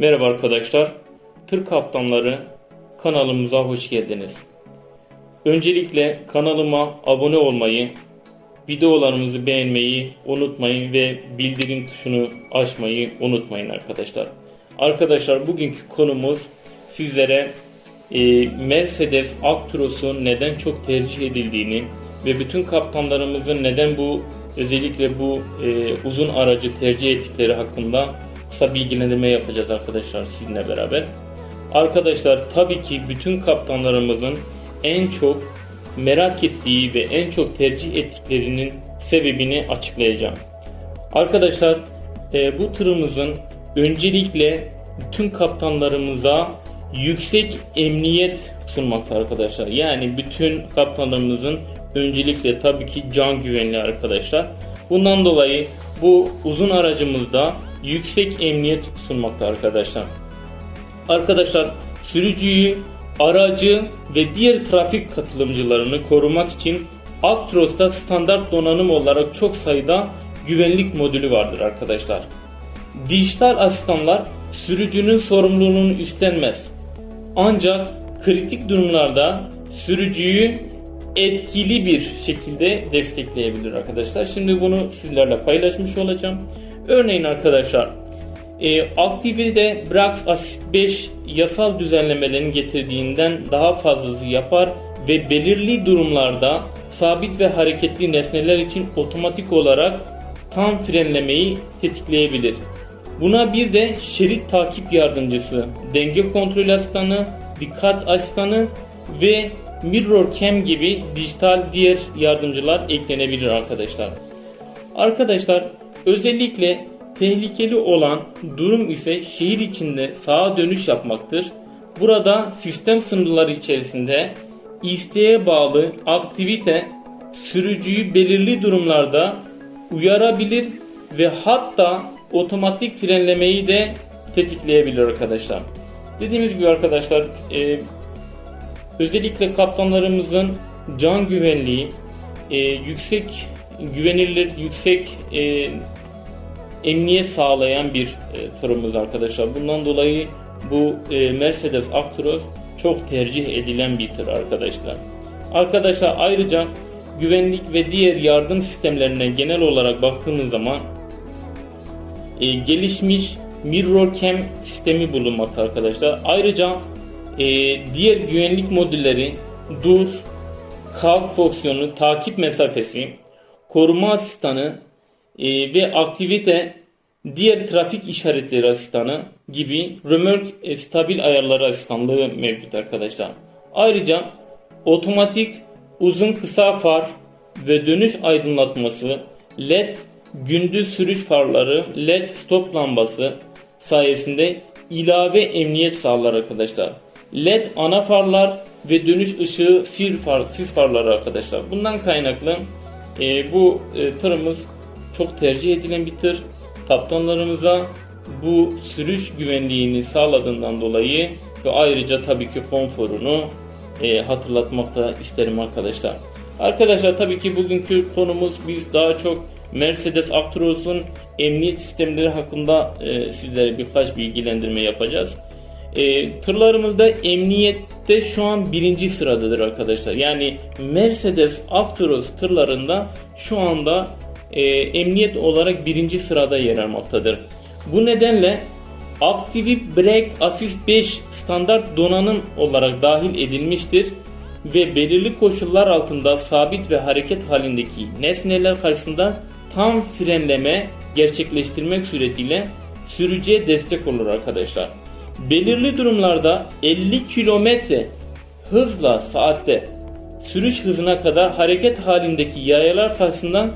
Merhaba arkadaşlar. Tır Kaptanları kanalımıza hoş geldiniz. Öncelikle kanalıma abone olmayı, videolarımızı beğenmeyi unutmayın ve bildirim tuşunu açmayı unutmayın arkadaşlar. Arkadaşlar bugünkü konumuz sizlere e, Mercedes Actros'un neden çok tercih edildiğini ve bütün kaptanlarımızın neden bu özellikle bu e, uzun aracı tercih ettikleri hakkında kısa bilgilendirme yapacağız arkadaşlar sizinle beraber. Arkadaşlar tabii ki bütün kaptanlarımızın en çok merak ettiği ve en çok tercih ettiklerinin sebebini açıklayacağım. Arkadaşlar e, bu tırımızın öncelikle bütün kaptanlarımıza yüksek emniyet sunmakta arkadaşlar. Yani bütün kaptanlarımızın öncelikle tabii ki can güvenliği arkadaşlar. Bundan dolayı bu uzun aracımızda yüksek emniyet sunmakta arkadaşlar. Arkadaşlar sürücüyü, aracı ve diğer trafik katılımcılarını korumak için Actros'ta standart donanım olarak çok sayıda güvenlik modülü vardır arkadaşlar. Dijital asistanlar sürücünün sorumluluğunu üstlenmez. Ancak kritik durumlarda sürücüyü etkili bir şekilde destekleyebilir arkadaşlar. Şimdi bunu sizlerle paylaşmış olacağım. Örneğin arkadaşlar e, aktivite Brax Assist 5 yasal düzenlemelerin getirdiğinden daha fazlası yapar ve belirli durumlarda sabit ve hareketli nesneler için otomatik olarak tam frenlemeyi tetikleyebilir. Buna bir de şerit takip yardımcısı, denge kontrol asistanı, dikkat asistanı ve mirror cam gibi dijital diğer yardımcılar eklenebilir arkadaşlar. Arkadaşlar özellikle tehlikeli olan durum ise şehir içinde sağa dönüş yapmaktır. Burada sistem sınırları içerisinde isteğe bağlı aktivite sürücüyü belirli durumlarda uyarabilir ve hatta otomatik frenlemeyi de tetikleyebilir arkadaşlar. Dediğimiz gibi arkadaşlar e, özellikle kaptanlarımızın can güvenliği e, yüksek güvenilir yüksek e, emniyet sağlayan bir e, tırımız arkadaşlar. Bundan dolayı bu e, Mercedes Actros çok tercih edilen bir tır arkadaşlar. Arkadaşlar ayrıca güvenlik ve diğer yardım sistemlerine genel olarak baktığımız zaman e, gelişmiş mirror cam sistemi bulunmakta arkadaşlar. Ayrıca e, diğer güvenlik modülleri dur, kalk fonksiyonu, takip mesafesi, koruma asistanı e, ve aktivite diğer trafik işaretleri asistanı gibi römork e, stabil ayarları asistanlığı mevcut arkadaşlar. Ayrıca otomatik uzun kısa far ve dönüş aydınlatması, led gündüz sürüş farları, led stop lambası sayesinde ilave emniyet sağlar arkadaşlar. LED ana farlar ve dönüş ışığı sis, far, farları arkadaşlar. Bundan kaynaklı e, bu e, tırımız çok tercih edilen bir tır. Kaptanlarımıza bu sürüş güvenliğini sağladığından dolayı ve ayrıca tabii ki konforunu e, hatırlatmakta isterim arkadaşlar. Arkadaşlar tabii ki bugünkü konumuz biz daha çok Mercedes Actros'un emniyet sistemleri hakkında e, sizlere birkaç bilgilendirme yapacağız. E, tırlarımızda emniyette şu an birinci sıradadır arkadaşlar. Yani Mercedes Actros tırlarında şu anda e, emniyet olarak birinci sırada yer almaktadır. Bu nedenle Active Brake Assist 5 standart donanım olarak dahil edilmiştir ve belirli koşullar altında sabit ve hareket halindeki nesneler karşısında tam frenleme gerçekleştirmek suretiyle sürücüye destek olur arkadaşlar. Belirli durumlarda 50 kilometre hızla saatte sürüş hızına kadar hareket halindeki yayalar karşısından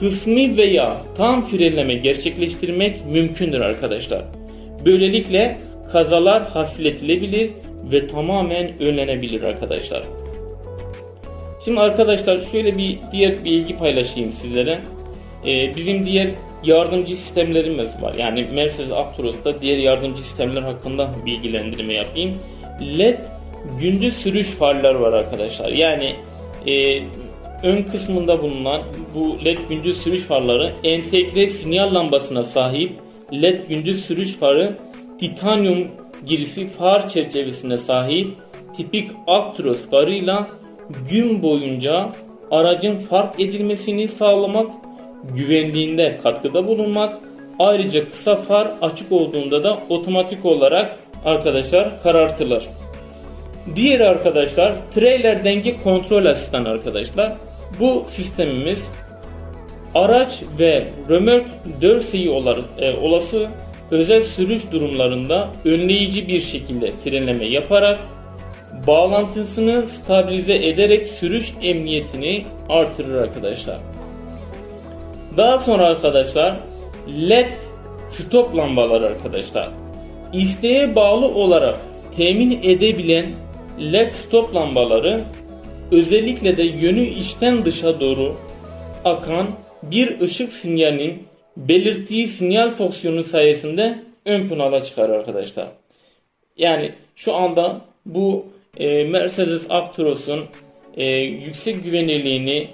kısmi veya tam frenleme gerçekleştirmek mümkündür arkadaşlar. Böylelikle kazalar hafifletilebilir ve tamamen önlenebilir arkadaşlar. Şimdi arkadaşlar şöyle bir diğer bilgi paylaşayım sizlere. Ee, bizim diğer yardımcı sistemlerimiz var. Yani Mercedes Actros'ta diğer yardımcı sistemler hakkında bilgilendirme yapayım. LED gündüz sürüş farlar var arkadaşlar. Yani e, ön kısmında bulunan bu LED gündüz sürüş farları entegre sinyal lambasına sahip LED gündüz sürüş farı titanyum girisi far çerçevesine sahip tipik Actros farıyla gün boyunca aracın fark edilmesini sağlamak, güvenliğinde katkıda bulunmak, ayrıca kısa far açık olduğunda da otomatik olarak arkadaşlar karartılır. Diğer arkadaşlar trailer denge kontrol asistanı arkadaşlar. Bu sistemimiz araç ve römork dörseyi e, olası özel sürüş durumlarında önleyici bir şekilde frenleme yaparak bağlantısını stabilize ederek sürüş emniyetini artırır arkadaşlar. Daha sonra arkadaşlar LED stop lambaları arkadaşlar. İsteğe bağlı olarak temin edebilen LED stop lambaları özellikle de yönü içten dışa doğru akan bir ışık sinyalinin belirttiği sinyal fonksiyonu sayesinde ön plana çıkar arkadaşlar. Yani şu anda bu e, Mercedes Actros'un e, yüksek güvenilirliğini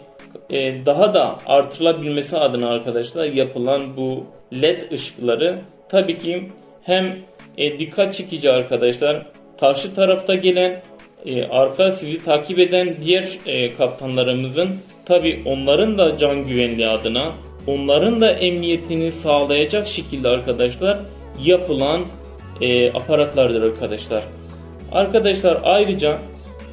e, daha da artırılabilmesi adına arkadaşlar yapılan bu LED ışıkları tabii ki hem e, dikkat çekici arkadaşlar karşı tarafta gelen e, arka sizi takip eden diğer e, kaptanlarımızın tabii onların da can güvenliği adına onların da emniyetini sağlayacak şekilde arkadaşlar yapılan e, aparatlardır arkadaşlar. Arkadaşlar ayrıca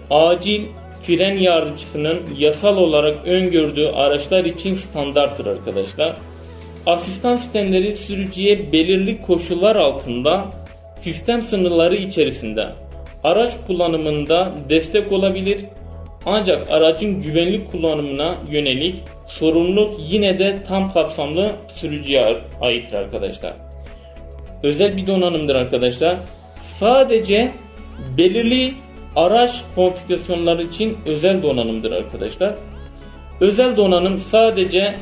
acil fren yardımcısının yasal olarak öngördüğü araçlar için standarttır arkadaşlar. Asistan sistemleri sürücüye belirli koşullar altında sistem sınırları içerisinde araç kullanımında destek olabilir ancak aracın güvenlik kullanımına yönelik sorumluluk yine de tam kapsamlı sürücüye aittir arkadaşlar. Özel bir donanımdır arkadaşlar. Sadece belirli araç konfigürasyonları için özel donanımdır arkadaşlar. Özel donanım sadece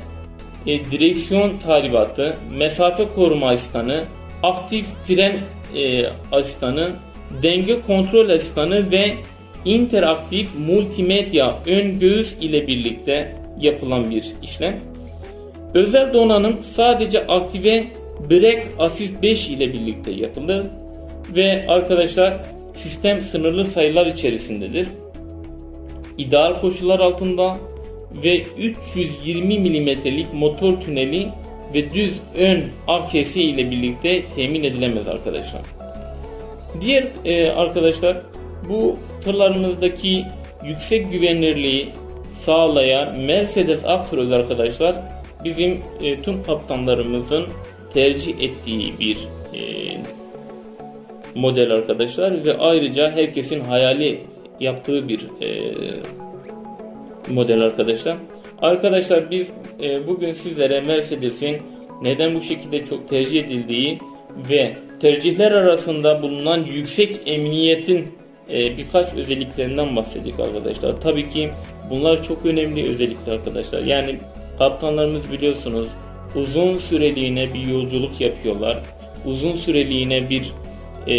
e, direksiyon talimatı, mesafe koruma asistanı, aktif fren e, asistanı, denge kontrol asistanı ve interaktif multimedya ön göğüs ile birlikte yapılan bir işlem. Özel donanım sadece aktive Break Assist 5 ile birlikte yapılır ve arkadaşlar sistem sınırlı sayılar içerisindedir. İdeal koşullar altında ve 320 mm'lik motor tüneli ve düz ön AKS ile birlikte temin edilemez arkadaşlar. Diğer e, arkadaşlar bu tırlarımızdaki yüksek güvenilirliği sağlayan Mercedes Actros arkadaşlar bizim e, tüm kaptanlarımızın tercih ettiği bir e, model arkadaşlar ve ayrıca herkesin hayali yaptığı bir e, model arkadaşlar. Arkadaşlar biz e, bugün sizlere Mercedes'in neden bu şekilde çok tercih edildiği ve tercihler arasında bulunan yüksek emniyetin e, birkaç özelliklerinden bahsettik arkadaşlar. Tabii ki bunlar çok önemli özellikler arkadaşlar. Yani kaptanlarımız biliyorsunuz uzun süreliğine bir yolculuk yapıyorlar. Uzun süreliğine bir e,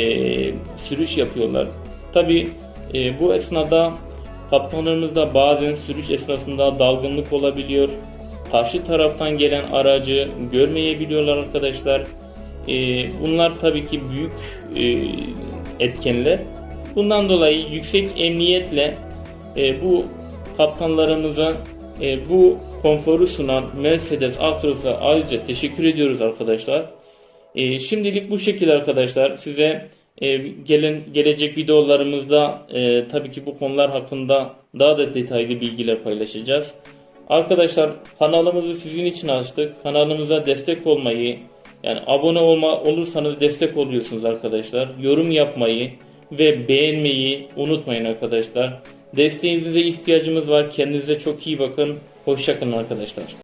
sürüş yapıyorlar. Tabii e, bu esnada kaptanlarımızda bazen sürüş esnasında dalgınlık olabiliyor. Karşı taraftan gelen aracı görmeyebiliyorlar arkadaşlar. E, bunlar tabii ki büyük e, etkenler. Bundan dolayı yüksek emniyetle e, bu kaptanlarımıza e, bu konforu sunan Mercedes Actros'a ayrıca teşekkür ediyoruz arkadaşlar. Şimdilik bu şekilde arkadaşlar. Size gelen gelecek videolarımızda tabii ki bu konular hakkında daha da detaylı bilgiler paylaşacağız. Arkadaşlar kanalımızı sizin için açtık. Kanalımıza destek olmayı yani abone olma olursanız destek oluyorsunuz arkadaşlar. Yorum yapmayı ve beğenmeyi unutmayın arkadaşlar. Desteğinize ihtiyacımız var. Kendinize çok iyi bakın. Hoşçakalın arkadaşlar.